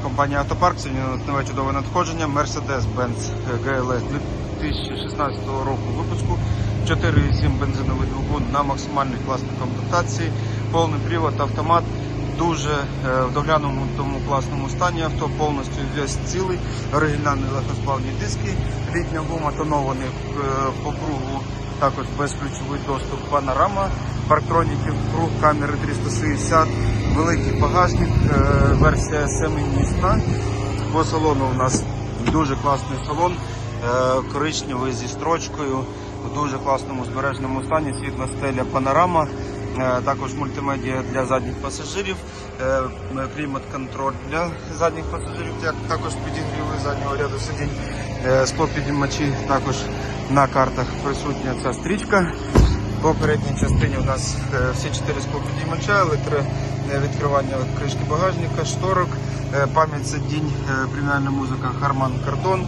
Компанія Автопарк сьогодні нове чудове надходження. Mercedes-Benz GLS 2016 року випуску. 4,7 бензиновий двигун на максимальній класній комплектації, повний привод, автомат, дуже е, в доглянутому класному стані. Авто, повністю весь цілий, оригінальні легкосплавні диски, літня гума тонований е, по кругу, також безключовий доступ, панорама, парктроніки, круг камери 360, великий багажник, е, версія семимісна. По салону у нас дуже класний салон, е, коричневий зі строчкою, в дуже класному збережному стані, світла стеля панорама, е, також мультимедіа для задніх пасажирів, клімат-контроль для задніх пасажирів, також підігріви заднього ряду сидінь, е, також на картах присутня ця стрічка. По передній частині у нас е, всі чотири склопідіймача, електровідкривання кришки багажника, шторок, е, пам'ять сидінь, е, преміальна музика Kardon.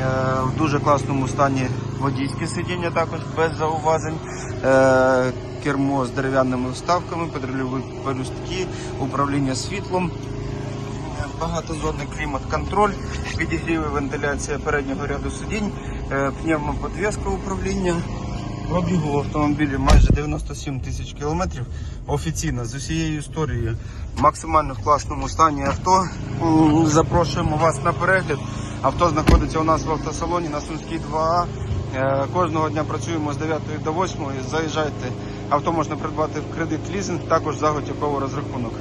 Е, В дуже класному стані водійське сидіння також без зауважень. Е, Кермо з дерев'яними вставками, педрольові пелюстки, управління світлом, багатозонний клімат-контроль, підігріви вентиляція переднього ряду сидінь, е, пневмоподвеска управління. Пробігу в автомобілі майже 97 тисяч кілометрів. Офіційно з усією історією. Максимально в класному стані авто. Запрошуємо вас на перегляд. Авто знаходиться у нас в автосалоні на Сумській 2А. Е, Кожного дня працюємо з 9 до 8. Заїжджайте. Авто можна придбати в кредит лізинг, також за готівковий розрахунок.